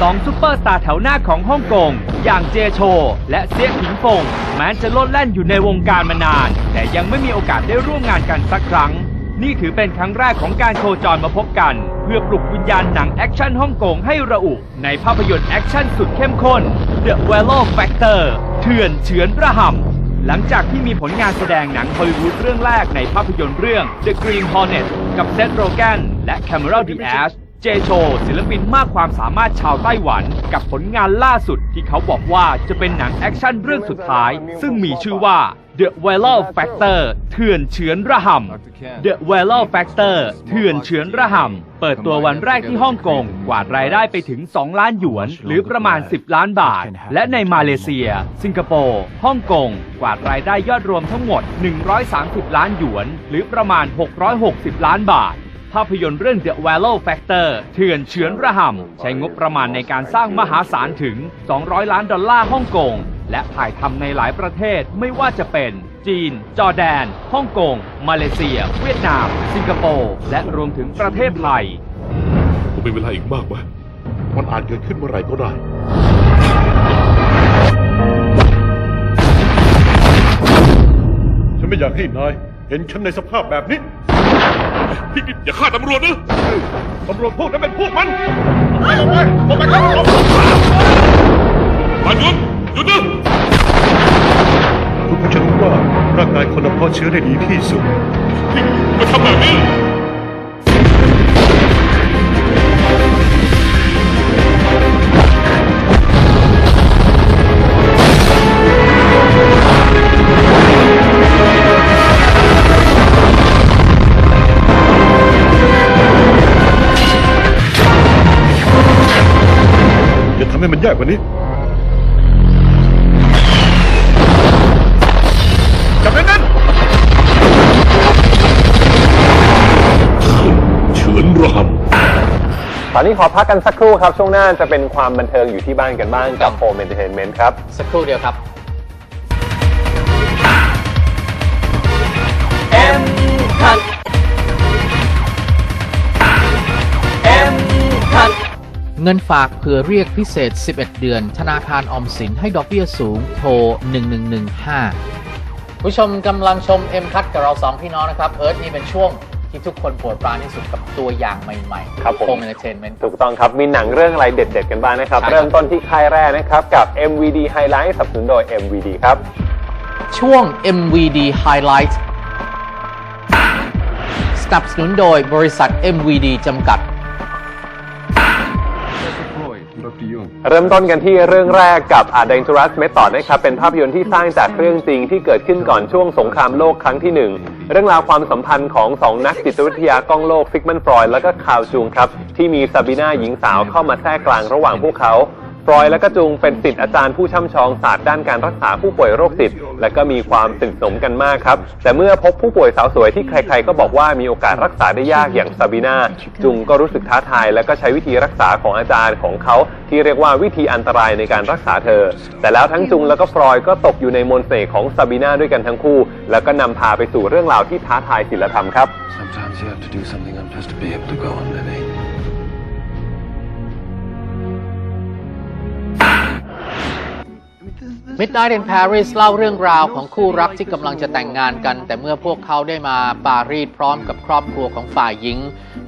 สองซุปเปอร์สตาร์แถวหน้าของฮ่องกง อย่างเจโช และเซียผิงฟงแม้จะลดแล่นอยู่ในวงการมานาน แต่ยังไม่มีโอกาสได้ร่วมงานกันสักครั้ง นี่ถือเป็นครั้งแรกของการโคจรมาพบกัน เพื่อปลุกวิญญาณหนังแอคชั่นฮ่องกงให้ระอุในภาพยนตร์แอคชั่นสุดเข้มข้น The w e l l o Factor เถื่อนเฉือนระห่ำหลังจากที่มีผลงานแสดงหนังฮอลลีวูดเรื่องแรกในภาพยนตร์เรื่อง The Green Hornet กับเซธโรแกนและ Cameron Diaz เจโชศิลปินมากความสามารถชาวไต้หวัน กับผลงานล่าสุดที่เขาบอกว่าจะเป็นหนังแอคชั่นเรื่องสุดท้าย ซึ่งมีชื่อว่า The w e l l Factor เถื่อนเฉือนระห่ำ The w e l l Factor เถื่อนเฉือนระห่ำ เปิดตัววันแรกที่ฮ่องกง กวาดรายได้ไปถึง 2 ล้านหยวน หรือประมาณ 10 ล้านบาท และในมาเลเซีย สิงคโปร์ฮ่องกง กวาดรายได้ยอดรวมทั้งหมด 130 ล้านหยวน หรือประมาณ 660 ล้านบาท ภาพยนตร์เรื่อง The w a l l o Factor เถื่อนเฉือนระห่ำใช้งบประมาณในการสร้างมหาศาลถึง 200 ล้านดอลลาร์ฮ่องกง และถ่ายทำในหลายประเทศไม่ว่าจะเป็น จีน จอร์แดน ฮ่องกง มาเลเซีย เวียดนาม สิงคโปร์ และรวมถึงประเทศไทยผมมีเวลาอีกมากไหมมันอาจเกิดขึ้นเมื่อไหร่ก็ได้ฉันไม่อยากให้นาย เห็นฉันในสภาพแบบนี้พี่อย่าฆ่าตำรวจนะตำรวจพวกนั้นเป็นพวกมันออกไปออกไปออกไปครับออกไปปาหยุดหยุดนะทุกคนจะรู้ว่าร่างกายคนละพ่อเชื้อได้ดีที่สุดพี่มาทำแบบนี้ อนนี้ขอพักกันสักครู่ครับ ช่วงหน้าจะเป็นความบันเทิงอยู่ที่บ้านกันบ้างกับโ o ม e อนเตอร์เทนเมนต์ครับ สักครู่เดียวครับ M Cut M Cut เงินฝากเผื่อเรียกพิเศษ 11 เดือน ธนาคารออมสินให้ดอกเบี้ยสูงโทร 1115 ผู้ชมกำลังชม M คัดกับเราสองพี่น้องนะครับ เอิร์ธนี่เป็นช่วง ที่ทุกคนโปรดปรานที่สุดกับตัวอย่างใหม่ๆครับผมโ o ม e อนเตอร์เทนเมนต์ ถูกต้องครับ มีหนังเรื่องอะไรเด็ด ๆ กันบ้างนะครับ ใช่ครับ เริ่มต้นที่ค่ายแรกนะครับ กับ MVD Highlight สนับสนุนโดย MVD ครับ ช่วง MVD Highlight สนับสนุนโดยบริษัท MVD จำกัด เริ่มต้นกันที่เรื่องแรกกับ A Dangerous Method นะครับเป็นภาพยนตร์ที่สร้างจากเรื่องจริงที่เกิดขึ้นก่อนช่วงสงครามโลกครั้งที่หนึ่งเรื่องราวความสัมพันธ์ของสองนักจิตวิทยากล้องโลกซิกมันฟรอยด์และก็คาวจุงครับ ที่มีซาบีนาหญิงสาวเข้ามาแทรกกลางระหว่างพวกเขา รอยและก็จุงเป็นศิษย์อาจารย์ผู้ช่ำชองศาสตร์ด้านการรักษาผู้ป่วยโรคจิตและก็มีความสนิทสนมกันมากครับ แต่เมื่อพบผู้ป่วยสาวสวยที่ใครๆ ก็บอกว่ามีโอกาสรักษาได้ยากอย่างซาบีนาจุงก็รู้สึกท้าทาย และก็ใช้วิธีรักษาของอาจารย์ของเขา ที่เรียกว่าวิธีอันตรายในการรักษาเธอ แต่แล้วทั้งจุงแล้วก็ฟรอยก็ตกอยู่ในมนต์เสน่ห์ของซาบีนาด้วยกันทั้งคู่ แล้วก็นำพาไปสู่เรื่องราวที่ท้าทายศิลธรรมครับ Sometimes you have to do something up just to be able to go on living. Midnight in Paris เล่าเรื่องราวของคู่รักที่กำลังจะแต่งงานกัน แต่เมื่อพวกเขาได้มาปารีสพร้อมกับครอบครัวของฝ่ายหญิง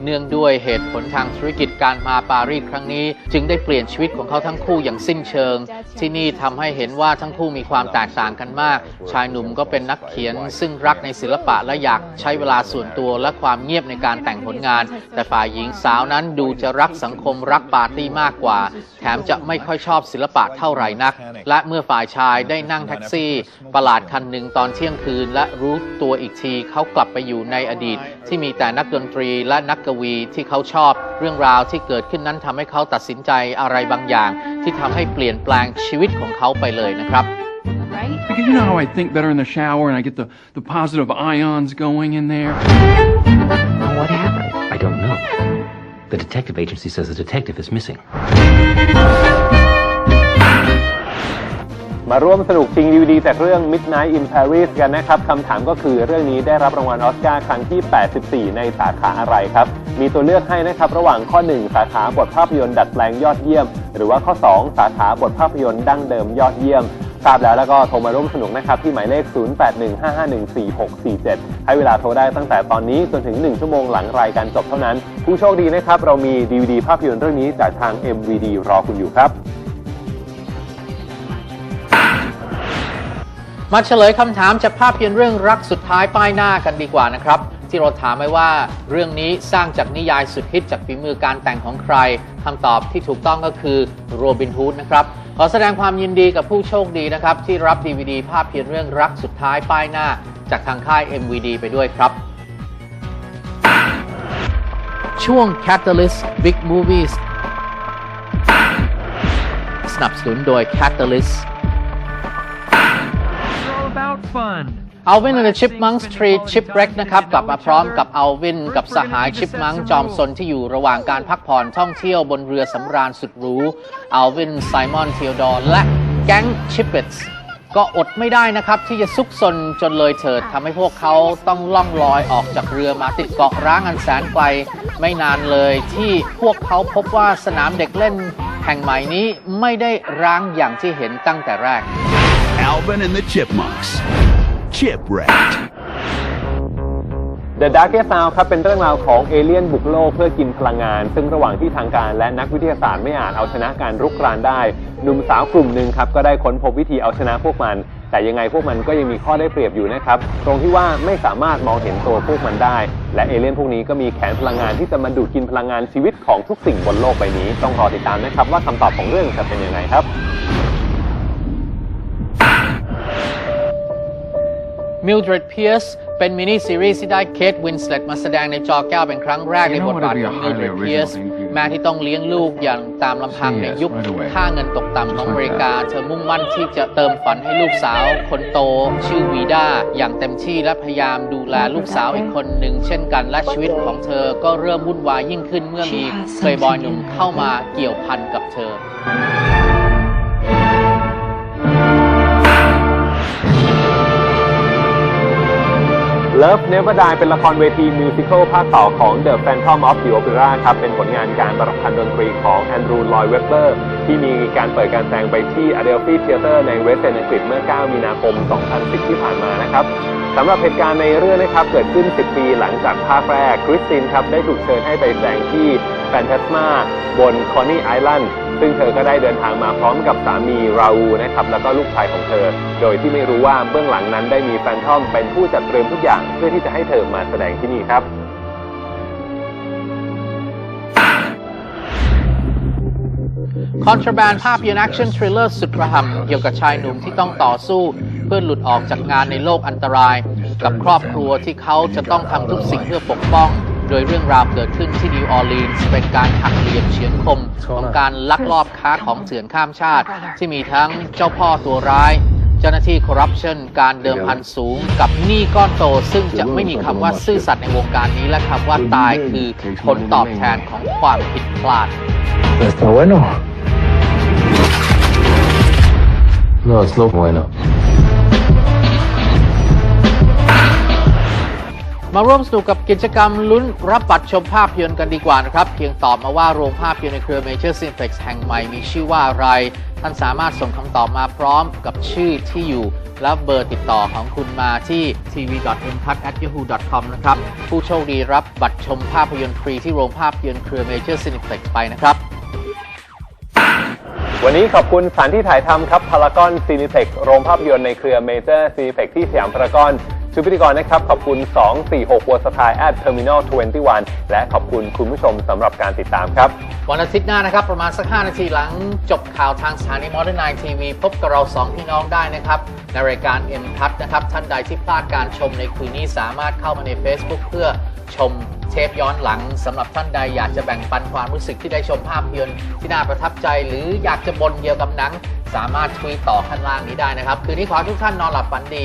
เนื่องด้วยเหตุผลทางธุรกิจการมาปารีสครั้งนี้ จึงได้เปลี่ยนชีวิตของเขาทั้งคู่อย่างสิ้นเชิง ที่นี่ทำให้เห็นว่าทั้งคู่มีความแตกต่างกันมาก ชายหนุ่มก็เป็นนักเขียน ซึ่งรักในศิลปะและอยากใช้เวลาส่วนตัวและความเงียบในการแต่งผลงาน แต่ฝ่ายหญิงสาวนั้นดูจะรักสังคมรักปาร์ตี้มากกว่า แถมจะไม่ค่อยชอบศิลปะเท่าไหร่นัก และเมื่อฝ่ายชายได้นั่งแท็กซี่ ประหลาดคันหนึ่งตอนเที่ยงคืน และรู้ตัวอีกทีเขากลับไปอยู่ในอดีต ที่มีแต่นักดนตรีและนักกวีที่เขาชอบ เรื่องราวที่เกิดขึ้นนั้นทำให้เขาตัดสินใจอะไรบางอย่าง ที่ทำให้เปลี่ยนแปลงชีวิตของเขาไปเลยนะครับ Right? Because you know how I think better in the shower and I get the, the positive ions going in there? What happened? I don't know. The detective agency says the detective is missing. มาร่วมสนุกชิงดีวดีจากเรื่อง Midnight in Paris กันนะครับคำถามก็คือเรื่องนี้ได้รับรางวัลออสการ์ครั้งที่ 84 ในสาขาอะไรครับ มีตัวเลือกให้นะครับระหว่างข้อ 1 สาขาบทภาพยนตร์ดัดแปลงยอดเยี่ยม หรือว่าข้อ 2 สาขาบทภาพยนตร์ดั้งเดิมยอดเยี่ยมทราบแล้วแล้วก็โทรมาร่วมสนุกนะครับ ที่หมายเลข 0815514647 ให้เวลาโทรได้ตั้งแต่ตอนนี้จนถึง 1 ชั่วโมงหลังรายการจบเท่านั้น ผู้โชคดีนะครับ เรามี DVD ภาพยนตร์เรื่องนี้จากทาง MVD รอคุณอยู่ครับ มาเฉลยคำถามจากภาพยนตร์เรื่องรักสุดท้ายป้ายหน้ากันดีกว่านะครับ ที่เราถามไว้ว่าเรื่องนี้สร้างจากนิยายสุดฮิตจากฝีมือการแต่งของใครคำตอบที่ถูกต้องก็คือโรบินฮูดนะครับขอแสดงความยินดีกับผู้โชคดีนะครับ ที่รับ DVD ภาพยนตร์เรื่องรักสุดท้ายป้ายหน้า จากทางค่าย MVD ไปด้วยครับ ช่วง Catalyst Big Movies สนับสนุนโดย Catalyst all about fun อัลวินและชิปมังสตรีทชิปเร็กนะครับ กลับมาพร้อมกับอัลวินกับสหายชิปมังจอมซนที่อยู่ระหว่างการพักผ่อนท่องเที่ยวบนเรือสำราญสุดหรูอัลวินไซมอนเทียดอร์และแก๊งชิปเปตส์ก็อดไม่ได้นะครับ ที่จะซุกซนจนเลยเถิดทำให้พวกเขาต้องล่องลอยออกจากเรือมาติดเกาะร้างอันแสนไกลไม่นานเลยที่พวกเขาพบว่าสนามเด็กเล่นแห่งใหม่นี้ไม่ได้ร้างอย่างที่เห็นตั้งแต่แรก Alvin and the Chipmunks. Chipwrecked. The Darkest Hour ครับเป็นเรื่องราวของเอเลี่ยนบุกโลกเพื่อกินพลังงาน ซึ่งระหว่างที่ทางการและนักวิทยาศาสตร์ไม่อาจเอาชนะการรุกรานได้ หนุ่มสาวกลุ่มหนึ่งครับก็ได้ค้นพบวิธีเอาชนะพวกมัน แต่ยังไงพวกมันก็ยังมีข้อได้เปรียบอยู่นะครับ ตรงที่ว่าไม่สามารถมองเห็นตัวพวกมันได้ และเอเลี่ยนพวกนี้ก็มีแขนพลังงานที่จะมาดูดกินพลังงานชีวิตของทุกสิ่งบนโลกใบนี้ ต้องรอติดตามนะครับว่าคำตอบของเรื่องจะเป็นยังไงครับ Mildred Pierce เป็นมินิซีรีส์ที่ได้เคทวินสเลตมาแสดงในจอแก้วเป็นครั้งแรกในบทบาทของ Mildred Pierce แม่ที่ต้องเลี้ยงลูกอย่างตามลำพังในยุคค่าเงินตกต่ำของอเมริกา เธอมุ่งมั่นที่จะเติมฝันให้ลูกสาว คนโต ชื่อวีด้าอย่างเต็มที่และพยายามดูแลลูกสาวอีกคนหนึ่งเช่นกันและชีวิตของเธอก็เริ่มวุ่นวายยิ่งขึ้นเมื่อมีเพลย์บอยหนุ่มเข้ามาเกี่ยวพันกับเธอ Love Never Die เป็นละครเวทีมิวสิควลภาคต่อของ The Phantom of the Opera ครับ เป็นผลงานการประพันธ์ดนตรีของแอนดรูลอยเวบเบอร์ที่มีการเปิดการแสดงไปที่ Adelphi Theatre ในเวสต์เอนอังกฤษเมื่อ 9 มีนาคม 2010 ที่ผ่านมานะครับสำหรับเหตุการณ์ในเรื่องนะครับ เกิดขึ้น 10 ปีหลังจากภาคแรกคริสตินครับได้ถูกเชิญให้ไปแสดงที่ แฟนตาสมาบนคอนนี่ไอแลนด์ซึ่งเธอก็ได้เดินทางมาพร้อมกับสามีราอูนะครับแล้วก็ลูกชายของเธอ โดยที่ไม่รู้ว่าเบื้องหลังนั้นได้มีแฟนทอมเป็นผู้จัดเตรียมทุกอย่างเพื่อที่จะให้เธอมาแสดงที่นี่ครับคอนทราแบนภาพยนตร์แอคชั่นทริลเลอร์สุดกระหำเกี่ยวกับชายหนุ่มที่ต้องต่อสู้ เพื่อหลุดออกจากงานในโลกอันตราย กับครอบครัวที่เขาจะต้องทำทุกสิ่งเพื่อปกป้อง โดยเรื่องราวเกิดขึ้นที่นิวออร์ลีนส์เป็นการหักเหลี่ยมเฉือนคมของการลักลอบค้าของเถื่อนข้ามชาติ ที่มีทั้งเจ้าพ่อตัวร้าย เจ้าหน้าที่คอร์รัปชันการเดิมพันสูง กับหนี้ก้อนโต ซึ่งจะไม่มีคำว่าซื่อสัตย์ในวงการนี้และคำว่าตายคือผลตอบแทนของความผิดพลาด No, it's no bueno. มาร่วมสนุกกับกิจกรรมลุ้นรับบัตรชมภาพยนตร์กันดีกว่านะครับ เพียงตอบมาว่าโรงภาพยนตร์ในเครือ Major Cineplex แห่งใหม่มีชื่อว่าอะไร ท่านสามารถส่งคำตอบมาพร้อมกับชื่อที่อยู่ และเบอร์ติดต่อของคุณมาที่ tv.mcut@yahoo.com นะครับ ผู้โชคดีรับบัตรชมภาพยนตร์ฟรีที่โรงภาพยนตร์เครือ Major Cineplex ไปนะครับ วันนี้ขอบคุณสถานที่ถ่ายทำครับพารากอนซีนิเ e กโรงภาพยนตร์ในเครือเมเจอร์ซีนิเ e กที่สยามพารากอน ชุดพิธีกรนะครับ ขอบคุณ 246วัวสไตล์แอดเทอร์มินอล21 และขอบคุณคุณผู้ชมสำหรับการติดตามครับ วันอาทิตย์หน้านะครับ ประมาณสัก 5 นาทีหลังจบข่าวทางสถานี Modern Night TV พบกับเรา 2 พี่น้องได้นะครับ ในรายการ M พัทนะครับ ท่านใดที่พลาดการชมในคืนนี้สามารถเข้ามาใน Facebook เพื่อชมเทปย้อนหลังสำหรับท่านใดอยากจะแบ่งปันความรู้สึกที่ได้ชมภาพยนตร์ที่น่าประทับใจ หรืออยากจะบนเกี่ยวกับหนัง สามารถทวีตต่อข้างล่างนี้ได้นะครับ คืนนี้ขอทุกท่านนอนหลับฝันดี